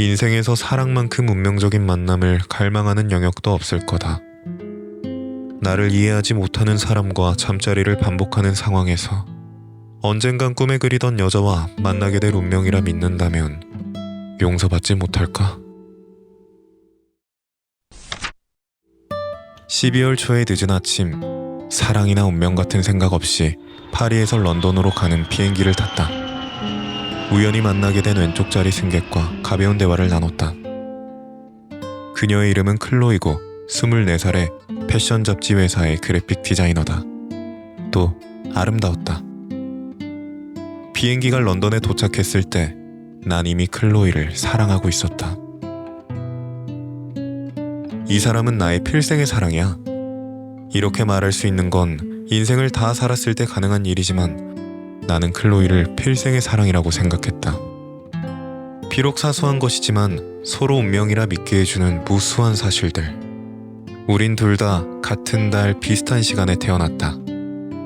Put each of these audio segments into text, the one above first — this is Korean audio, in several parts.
인생에서 사랑만큼 운명적인 만남을 갈망하는 영역도 없을 거다. 나를 이해하지 못하는 사람과 잠자리를 반복하는 상황에서 언젠간 꿈에 그리던 여자와 만나게 될 운명이라 믿는다면 용서받지 못할까? 12월 초의 늦은 아침, 사랑이나 운명 같은 생각 없이 파리에서 런던으로 가는 비행기를 탔다. 우연히 만나게 된 왼쪽 자리 승객과 가벼운 대화를 나눴다. 그녀의 이름은 클로이고 24살의 패션 잡지 회사의 그래픽 디자이너다. 또 아름다웠다. 비행기가 런던에 도착했을 때 난 이미 클로이를 사랑하고 있었다. 이 사람은 나의 필생의 사랑이야. 이렇게 말할 수 있는 건 인생을 다 살았을 때 가능한 일이지만 나는 클로이를 필생의 사랑이라고 생각했다. 비록 사소한 것이지만 서로 운명이라 믿게 해주는 무수한 사실들. 우린 둘 다 같은 달 비슷한 시간에 태어났다.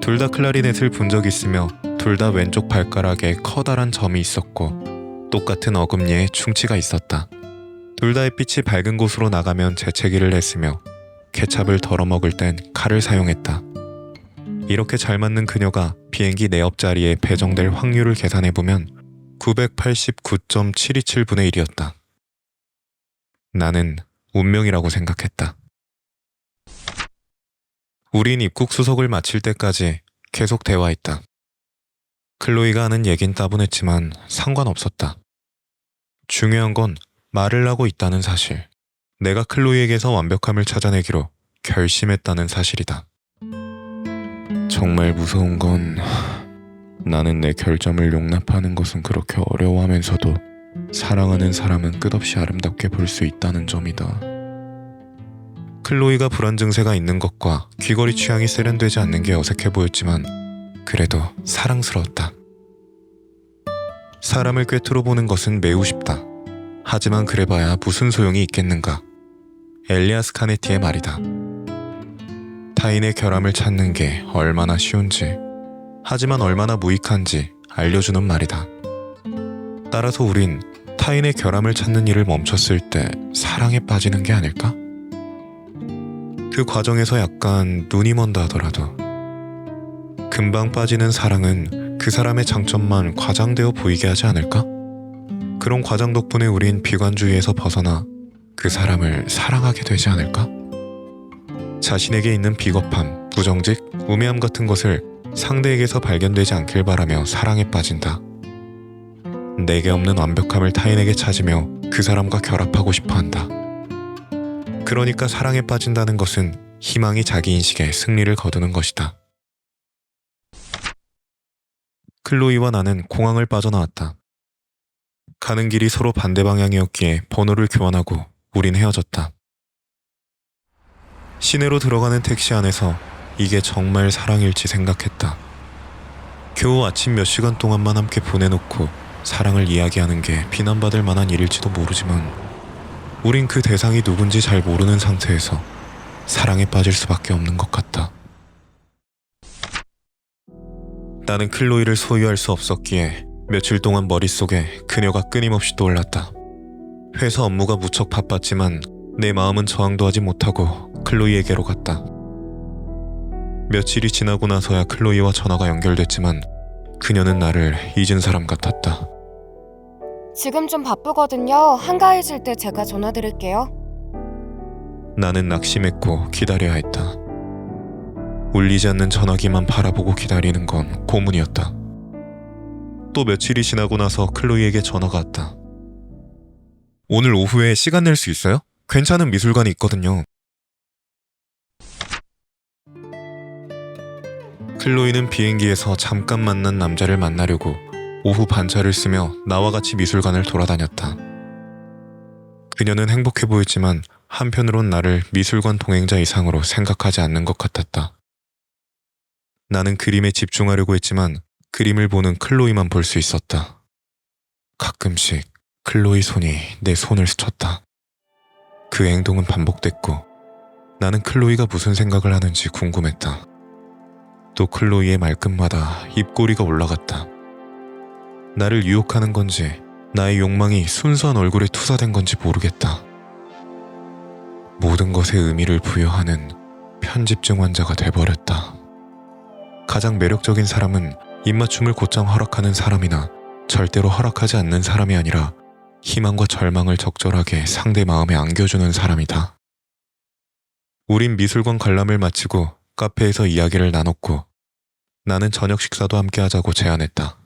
둘 다 클라리넷을 본 적 있으며 둘 다 왼쪽 발가락에 커다란 점이 있었고 똑같은 어금니에 충치가 있었다. 둘다 햇빛이 밝은 곳으로 나가면 재채기를 했으며 케찹을 덜어 먹을 땐 칼을 사용했다. 이렇게 잘 맞는 그녀가 비행기 내 옆자리에 배정될 확률을 계산해 보면 989.727분의 1이었다. 나는 운명이라고 생각했다. 우린 입국 수속을 마칠 때까지 계속 대화했다. 클로이가 하는 얘긴 따분했지만 상관없었다. 중요한 건 말을 하고 있다는 사실. 내가 클로이에게서 완벽함을 찾아내기로 결심했다는 사실이다. 정말 무서운 건 나는 내 결점을 용납하는 것은 그렇게 어려워하면서도 사랑하는 사람은 끝없이 아름답게 볼 수 있다는 점이다. 클로이가 불안 증세가 있는 것과 귀걸이 취향이 세련되지 않는 게 어색해 보였지만 그래도 사랑스러웠다. 사람을 꿰뚫어 보는 것은 매우 쉽다. 하지만 그래봐야 무슨 소용이 있겠는가. 엘리아스 카네티의 말이다. 타인의 결함을 찾는 게 얼마나 쉬운지, 하지만 얼마나 무익한지 알려주는 말이다. 따라서 우린 타인의 결함을 찾는 일을 멈췄을 때 사랑에 빠지는 게 아닐까? 그 과정에서 약간 눈이 먼다 하더라도 금방 빠지는 사랑은 그 사람의 장점만 과장되어 보이게 하지 않을까? 그런 과장 덕분에 우린 비관주의에서 벗어나 그 사람을 사랑하게 되지 않을까? 자신에게 있는 비겁함, 부정직, 우매함 같은 것을 상대에게서 발견되지 않길 바라며 사랑에 빠진다. 내게 없는 완벽함을 타인에게 찾으며 그 사람과 결합하고 싶어 한다. 그러니까 사랑에 빠진다는 것은 희망이 자기 인식에 승리를 거두는 것이다. 클로이와 나는 공항을 빠져나왔다. 가는 길이 서로 반대 방향이었기에 번호를 교환하고 우린 헤어졌다. 시내로 들어가는 택시 안에서 이게 정말 사랑일지 생각했다. 겨우 아침 몇 시간 동안만 함께 보내놓고 사랑을 이야기하는 게 비난받을 만한 일일지도 모르지만 우린 그 대상이 누군지 잘 모르는 상태에서 사랑에 빠질 수밖에 없는 것 같다. 나는 클로이를 소유할 수 없었기에 며칠 동안 머릿속에 그녀가 끊임없이 떠올랐다. 회사 업무가 무척 바빴지만 내 마음은 저항도 하지 못하고 클로이에게로 갔다. 며칠이 지나고 나서야 클로이와 전화가 연결됐지만 그녀는 나를 잊은 사람 같았다. 지금 좀 바쁘거든요. 한가해질 때 제가 전화 드릴게요. 나는 낙심했고 기다려야 했다. 울리지 않는 전화기만 바라보고 기다리는 건 고문이었다. 또 며칠이 지나고 나서 클로이에게 전화가 왔다. 오늘 오후에 시간 낼 수 있어요? 괜찮은 미술관이 있거든요. 클로이는 비행기에서 잠깐 만난 남자를 만나려고 오후 반차를 쓰며 나와 같이 미술관을 돌아다녔다. 그녀는 행복해 보였지만 한편으론 나를 미술관 동행자 이상으로 생각하지 않는 것 같았다. 나는 그림에 집중하려고 했지만 그림을 보는 클로이만 볼 수 있었다. 가끔씩 클로이 손이 내 손을 스쳤다. 그 행동은 반복됐고 나는 클로이가 무슨 생각을 하는지 궁금했다. 또 클로이의 말끝마다 입꼬리가 올라갔다. 나를 유혹하는 건지 나의 욕망이 순수한 얼굴에 투사된 건지 모르겠다. 모든 것에 의미를 부여하는 편집증 환자가 돼버렸다. 가장 매력적인 사람은 입맞춤을 곧장 허락하는 사람이나 절대로 허락하지 않는 사람이 아니라 희망과 절망을 적절하게 상대 마음에 안겨주는 사람이다. 우린 미술관 관람을 마치고 카페에서 이야기를 나눴고 나는 저녁 식사도 함께 하자고 제안했다.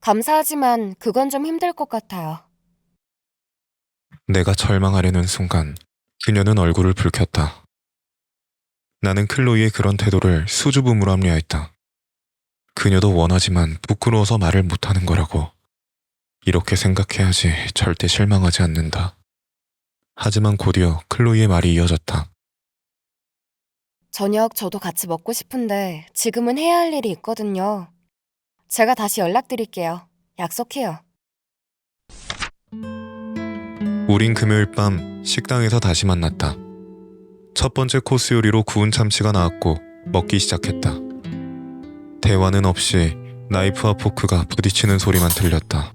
감사하지만 그건 좀 힘들 것 같아요. 내가 절망하려는 순간 그녀는 얼굴을 붉혔다. 나는 클로이의 그런 태도를 수줍음으로 합리화했다. 그녀도 원하지만 부끄러워서 말을 못하는 거라고. 이렇게 생각해야지 절대 실망하지 않는다. 하지만 곧이어 클로이의 말이 이어졌다. 저녁 저도 같이 먹고 싶은데 지금은 해야 할 일이 있거든요. 제가 다시 연락드릴게요. 약속해요. 우린 금요일 밤 식당에서 다시 만났다. 첫 번째 코스 요리로 구운 참치가 나왔고 먹기 시작했다. 대화는 없이 나이프와 포크가 부딪히는 소리만 들렸다.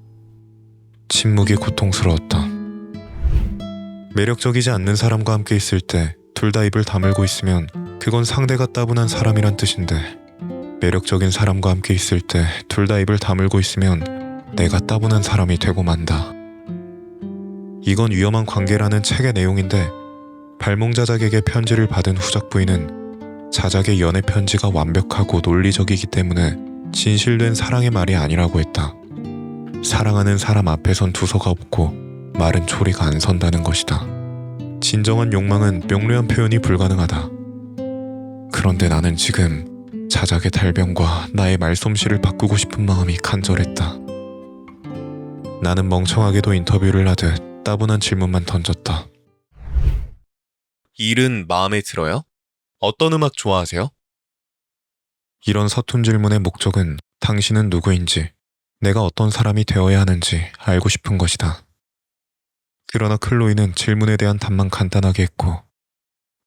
침묵이 고통스러웠다. 매력적이지 않는 사람과 함께 있을 때 둘 다 입을 다물고 있으면 그건 상대가 따분한 사람이란 뜻인데 매력적인 사람과 함께 있을 때 둘 다 입을 다물고 있으면 내가 따분한 사람이 되고 만다. 이건 위험한 관계라는 책의 내용인데 발몽자작에게 편지를 받은 후작 부인은 자작의 연애 편지가 완벽하고 논리적이기 때문에 진실된 사랑의 말이 아니라고 했다. 사랑하는 사람 앞에선 두서가 없고 말은 조리가 안 선다는 것이다. 진정한 욕망은 명료한 표현이 불가능하다. 그런데 나는 지금 자작의 달병과 나의 말솜씨를 바꾸고 싶은 마음이 간절했다. 나는 멍청하게도 인터뷰를 하듯 따분한 질문만 던졌다. 일은 마음에 들어요? 어떤 음악 좋아하세요? 이런 서툰 질문의 목적은 당신은 누구인지, 내가 어떤 사람이 되어야 하는지 알고 싶은 것이다. 그러나 클로이는 질문에 대한 답만 간단하게 했고,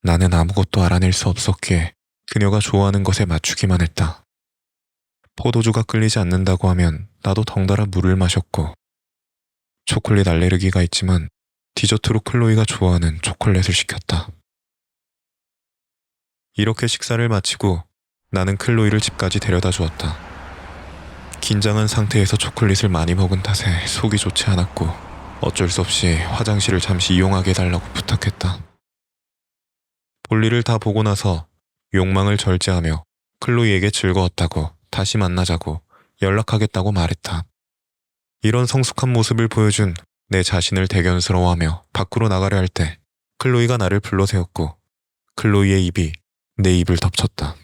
나는 아무것도 알아낼 수 없었기에 그녀가 좋아하는 것에 맞추기만 했다. 포도주가 끌리지 않는다고 하면 나도 덩달아 물을 마셨고, 초콜릿 알레르기가 있지만 디저트로 클로이가 좋아하는 초콜릿을 시켰다. 이렇게 식사를 마치고 나는 클로이를 집까지 데려다 주었다. 긴장한 상태에서 초콜릿을 많이 먹은 탓에 속이 좋지 않았고 어쩔 수 없이 화장실을 잠시 이용하게 해달라고 부탁했다. 볼일을 다 보고 나서 욕망을 절제하며 클로이에게 즐거웠다고 다시 만나자고 연락하겠다고 말했다. 이런 성숙한 모습을 보여준 내 자신을 대견스러워하며 밖으로 나가려 할 때 클로이가 나를 불러세웠고 클로이의 입이 내 입을 덮쳤다.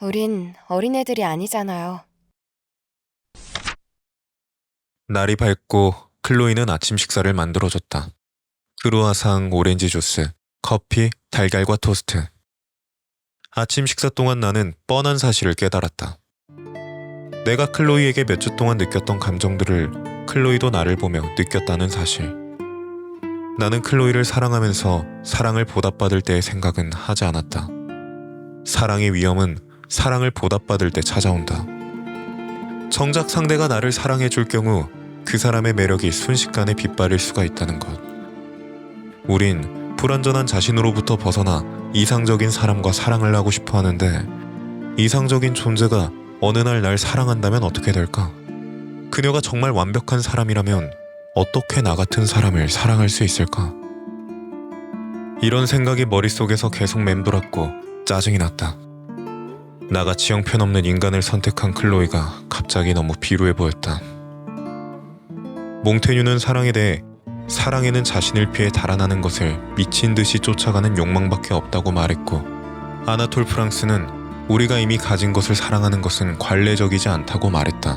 우린 어린애들이 아니잖아요. 날이 밝고 클로이는 아침 식사를 만들어줬다. 크루아상, 오렌지 주스, 커피, 달걀과 토스트. 아침 식사 동안 나는 뻔한 사실을 깨달았다. 내가 클로이에게 몇 주 동안 느꼈던 감정들을 클로이도 나를 보며 느꼈다는 사실. 나는 클로이를 사랑하면서 사랑을 보답받을 때의 생각은 하지 않았다. 사랑의 위험은 사랑을 보답받을 때 찾아온다. 정작 상대가 나를 사랑해 줄 경우 그 사람의 매력이 순식간에 빛발릴 수가 있다는 것. 우린 불완전한 자신으로부터 벗어나 이상적인 사람과 사랑을 하고 싶어 하는데 이상적인 존재가 어느 날 날 사랑한다면 어떻게 될까? 그녀가 정말 완벽한 사람이라면 어떻게 나 같은 사람을 사랑할 수 있을까? 이런 생각이 머릿속에서 계속 맴돌았고 짜증이 났다. 나같이 형편없는 인간을 선택한 클로이가 갑자기 너무 비루해 보였다. 몽테뉴는 사랑에 대해 사랑에는 자신을 피해 달아나는 것을 미친 듯이 쫓아가는 욕망밖에 없다고 말했고 아나톨 프랑스는 우리가 이미 가진 것을 사랑하는 것은 관례적이지 않다고 말했다.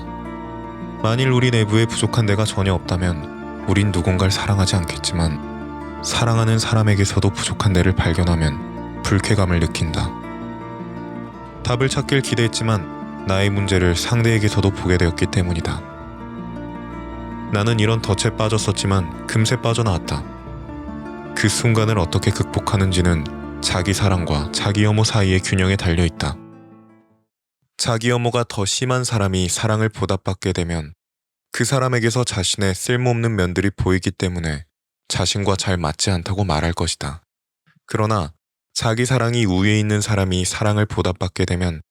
만일 우리 내부에 부족한 데가 전혀 없다면 우린 누군가를 사랑하지 않겠지만 사랑하는 사람에게서도 부족한 데를 발견하면 불쾌감을 느낀다. 답을 찾길 기대했지만 나의 문제를 상대에게서도 보게 되었기 때문이다. 나는 이런 덫에 빠졌었지만 금세 빠져나왔다. 그 순간을 어떻게 극복하는지는 자기 사랑과 자기 혐오 사이의 균형에 달려 있다. 자기 혐오가 더 심한 사람이 사랑을 보답받게 되면 그 사람에게서 자신의 쓸모없는 면들이 보이기 때문에 자신과 잘 맞지 않다고 말할 것이다. 그러나 자기 사랑이 우위에 있는 사람이 사랑을 보답받게 되면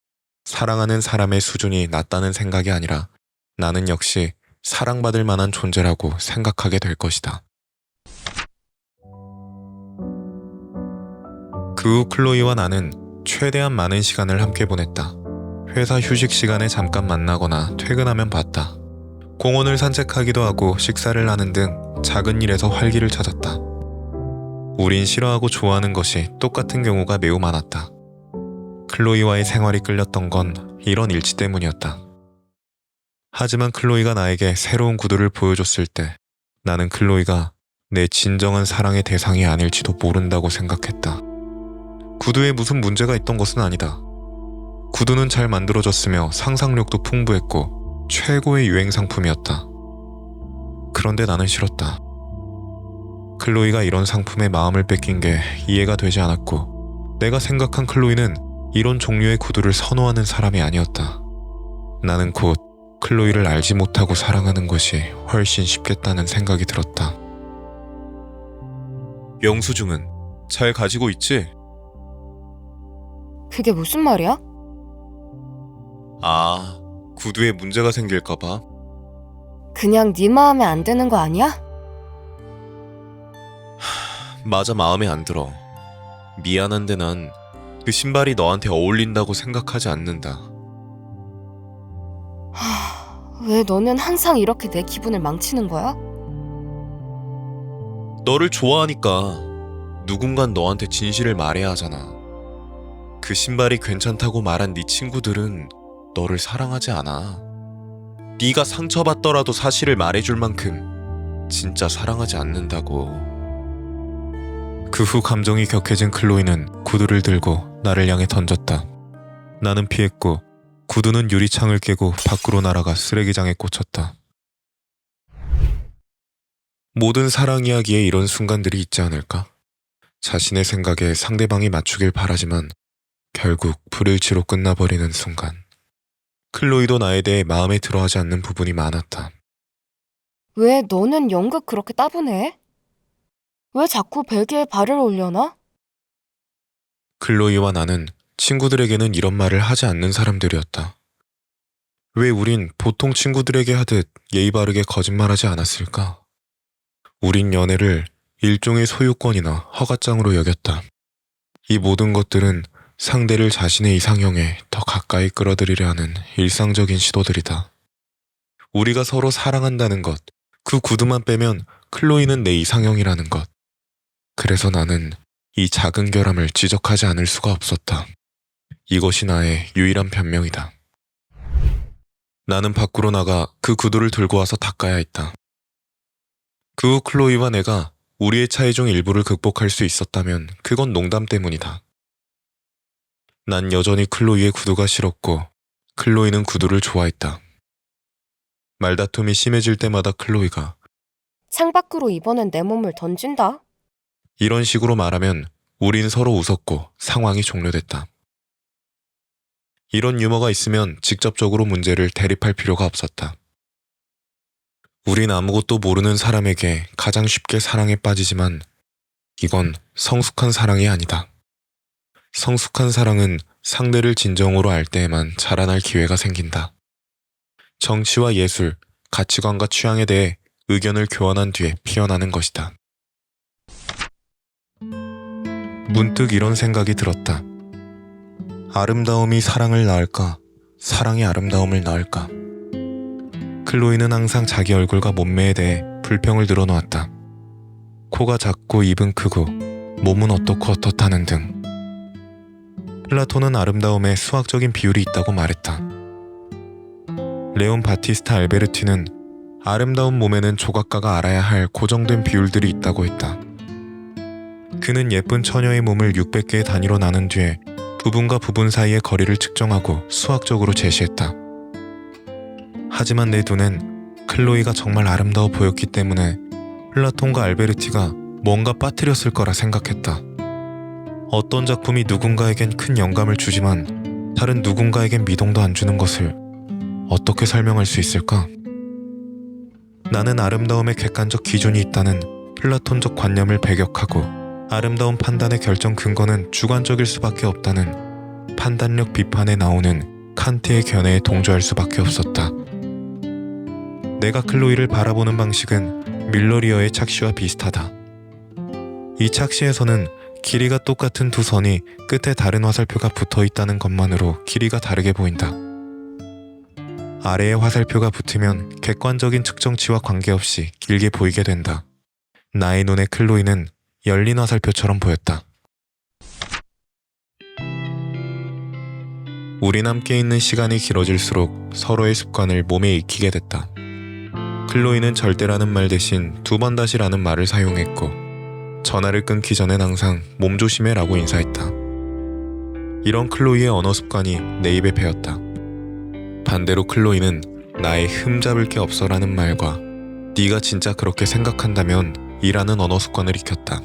사랑하는 사람의 수준이 낮다는 생각이 아니라 나는 역시 사랑받을 만한 존재라고 생각하게 될 것이다. 그 후 클로이와 나는 최대한 많은 시간을 함께 보냈다. 회사 휴식 시간에 잠깐 만나거나 퇴근하면 봤다. 공원을 산책하기도 하고 식사를 하는 등 작은 일에서 활기를 찾았다. 우린 싫어하고 좋아하는 것이 똑같은 경우가 매우 많았다. 클로이와의 생활이 끌렸던 건 이런 일치 때문이었다. 하지만 클로이가 나에게 새로운 구두를 보여줬을 때 나는 클로이가 내 진정한 사랑의 대상이 아닐지도 모른다고 생각했다. 구두에 무슨 문제가 있던 것은 아니다. 구두는 잘 만들어졌으며 상상력도 풍부했고 최고의 유행 상품이었다. 그런데 나는 싫었다. 클로이가 이런 상품에 마음을 뺏긴 게 이해가 되지 않았고 내가 생각한 클로이는 이런 종류의 구두를 선호하는 사람이 아니었다. 나는 곧 클로이를 알지 못하고 사랑하는 것이 훨씬 쉽겠다는 생각이 들었다. 영수증은 잘 가지고 있지? 그게 무슨 말이야? 아, 구두에 문제가 생길까봐. 그냥 네 마음에 안 드는 거 아니야? 맞아, 마음에 안 들어. 미안한데 난 그 신발이 너한테 어울린다고 생각하지 않는다. 왜 너는 항상 이렇게 내 기분을 망치는 거야? 너를 좋아하니까 누군간 너한테 진실을 말해야 하잖아. 그 신발이 괜찮다고 말한 네 친구들은 너를 사랑하지 않아. 네가 상처받더라도 사실을 말해줄 만큼 진짜 사랑하지 않는다고. 그 후 감정이 격해진 클로이는 구두를 들고 나를 향해 던졌다. 나는 피했고 구두는 유리창을 깨고 밖으로 날아가 쓰레기장에 꽂혔다. 모든 사랑 이야기에 이런 순간들이 있지 않을까? 자신의 생각에 상대방이 맞추길 바라지만 결국 불일치로 끝나버리는 순간. 클로이도 나에 대해 마음에 들어하지 않는 부분이 많았다. 왜 너는 연극 그렇게 따분해? 왜 자꾸 베개에 발을 올려놔? 클로이와 나는 친구들에게는 이런 말을 하지 않는 사람들이었다. 왜 우린 보통 친구들에게 하듯 예의 바르게 거짓말하지 않았을까? 우린 연애를 일종의 소유권이나 허가장으로 여겼다. 이 모든 것들은 상대를 자신의 이상형에 더 가까이 끌어들이려 하는 일상적인 시도들이다. 우리가 서로 사랑한다는 것, 그 구두만 빼면 클로이는 내 이상형이라는 것. 그래서 나는 이 작은 결함을 지적하지 않을 수가 없었다. 이것이 나의 유일한 변명이다. 나는 밖으로 나가 그 구두를 들고 와서 닦아야 했다. 그 후 클로이와 내가 우리의 차이 중 일부를 극복할 수 있었다면 그건 농담 때문이다. 난 여전히 클로이의 구두가 싫었고 클로이는 구두를 좋아했다. 말다툼이 심해질 때마다 클로이가 창밖으로 이번엔 내 몸을 던진다. 이런 식으로 말하면 우린 서로 웃었고 상황이 종료됐다. 이런 유머가 있으면 직접적으로 문제를 대립할 필요가 없었다. 우린 아무것도 모르는 사람에게 가장 쉽게 사랑에 빠지지만 이건 성숙한 사랑이 아니다. 성숙한 사랑은 상대를 진정으로 알 때에만 자라날 기회가 생긴다. 정치와 예술, 가치관과 취향에 대해 의견을 교환한 뒤에 피어나는 것이다. 문득 이런 생각이 들었다. 아름다움이 사랑을 낳을까? 사랑이 아름다움을 낳을까? 클로이는 항상 자기 얼굴과 몸매에 대해 불평을 늘어놓았다. 코가 작고 입은 크고 몸은 어떻고 어떻다는 등. 플라톤은 아름다움에 수학적인 비율이 있다고 말했다. 레온 바티스타 알베르티는 아름다운 몸에는 조각가가 알아야 할 고정된 비율들이 있다고 했다. 그는 예쁜 처녀의 몸을 600개의 단위로 나눈 뒤에 부분과 부분 사이의 거리를 측정하고 수학적으로 제시했다. 하지만 내 눈엔 클로이가 정말 아름다워 보였기 때문에 플라톤과 알베르티가 뭔가 빠뜨렸을 거라 생각했다. 어떤 작품이 누군가에겐 큰 영감을 주지만 다른 누군가에겐 미동도 안 주는 것을 어떻게 설명할 수 있을까? 나는 아름다움의 객관적 기준이 있다는 플라톤적 관념을 배격하고 아름다운 판단의 결정 근거는 주관적일 수밖에 없다는 판단력 비판에 나오는 칸트의 견해에 동조할 수밖에 없었다. 내가 클로이를 바라보는 방식은 밀러리어의 착시와 비슷하다. 이 착시에서는 길이가 똑같은 두 선이 끝에 다른 화살표가 붙어 있다는 것만으로 길이가 다르게 보인다. 아래에 화살표가 붙으면 객관적인 측정치와 관계없이 길게 보이게 된다. 나의 눈에 클로이는 열린 화살표처럼 보였다. 우린 함께 있는 시간이 길어질수록 서로의 습관을 몸에 익히게 됐다. 클로이는 절대라는 말 대신 두 번 다시라는 말을 사용했고 전화를 끊기 전엔 항상 몸 조심해라고 인사했다. 이런 클로이의 언어 습관이 내 입에 배었다. 반대로 클로이는 나의 흠 잡을 게 없어라는 말과 네가 진짜 그렇게 생각한다면 이라는 언어 습관을 익혔다.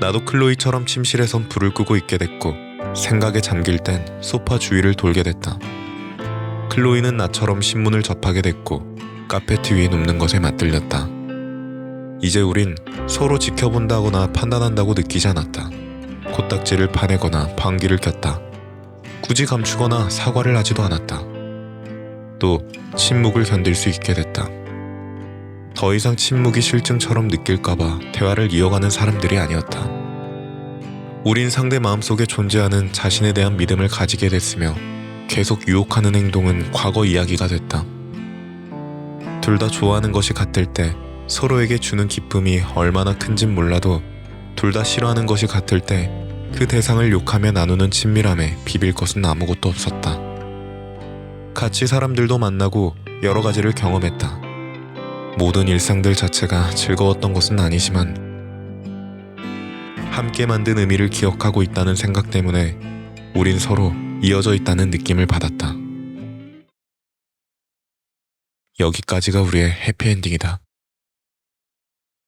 나도 클로이처럼 침실에선 불을 끄고 있게 됐고 생각에 잠길 땐 소파 주위를 돌게 됐다. 클로이는 나처럼 신문을 접하게 됐고 카페트 위에 눕는 것에 맞들렸다. 이제 우린 서로 지켜본다거나 판단한다고 느끼지 않았다. 코딱지를 파내거나 방귀를 꼈다. 굳이 감추거나 사과를 하지도 않았다. 또 침묵을 견딜 수 있게 됐다. 더 이상 침묵이 실증처럼 느낄까봐 대화를 이어가는 사람들이 아니었다. 우린 상대 마음속에 존재하는 자신에 대한 믿음을 가지게 됐으며 계속 유혹하는 행동은 과거 이야기가 됐다. 둘 다 좋아하는 것이 같을 때 서로에게 주는 기쁨이 얼마나 큰진 몰라도 둘 다 싫어하는 것이 같을 때 그 대상을 욕하며 나누는 친밀함에 비빌 것은 아무것도 없었다. 같이 사람들도 만나고 여러 가지를 경험했다. 모든 일상들 자체가 즐거웠던 것은 아니지만 함께 만든 의미를 기억하고 있다는 생각 때문에 우린 서로 이어져 있다는 느낌을 받았다. 여기까지가 우리의 해피엔딩이다.